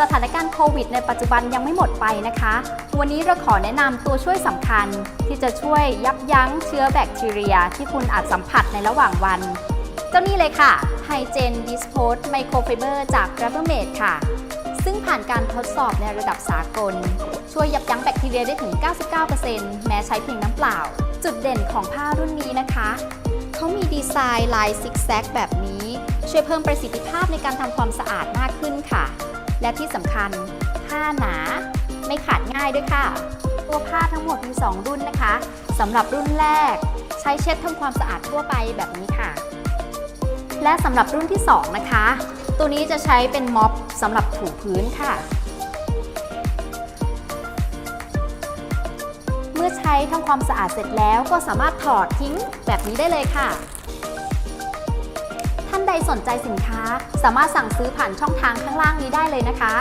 สถานการณ์โควิดในปัจจุบันยังไม่หมดไปนะคะ วันนี้เราขอแนะนำตัวช่วยสำคัญ ที่จะช่วยยับยั้งเชื้อแบคทีเรีย ที่คุณอาจสัมผัสในระหว่างวัน เจ้านี่เลยค่ะ Hygiene Dispose Microfiber จาก Rubbermaid ค่ะ ซึ่งผ่านการทดสอบในระดับสากล ช่วยยับยั้งแบคทีเรียได้ถึง 99%แม้ใช้เพียงน้ำเปล่า จุดเด่นของผ้ารุ่นนี้นะคะเขามีดีไซน์ลายซิกแซกแบบนี้ ช่วยเพิ่มประสิทธิภาพในการทำความสะอาดมากขึ้นค่ะ และที่สำคัญผ้าหนาไม่ขาดง่ายด้วยค่ะ ตัวผ้าทั้งหมดมี 2 รุ่นนะคะสำหรับรุ่นแรก ใช้เช็ดทำความสะอาดทั่วไปแบบนี้ค่ะ และสำหรับรุ่นที่ 2 นะคะ ตัวนี้จะใช้เป็นม็อบสำหรับถูพื้นค่ะ เมื่อใช้ทำความสะอาดเสร็จแล้วก็สามารถถอดทิ้งแบบนี้ได้เลยค่ะ ใดสนใจสินค้า สามารถสั่งซื้อผ่านช่องทางข้างล่างนี้ได้เลยนะคะ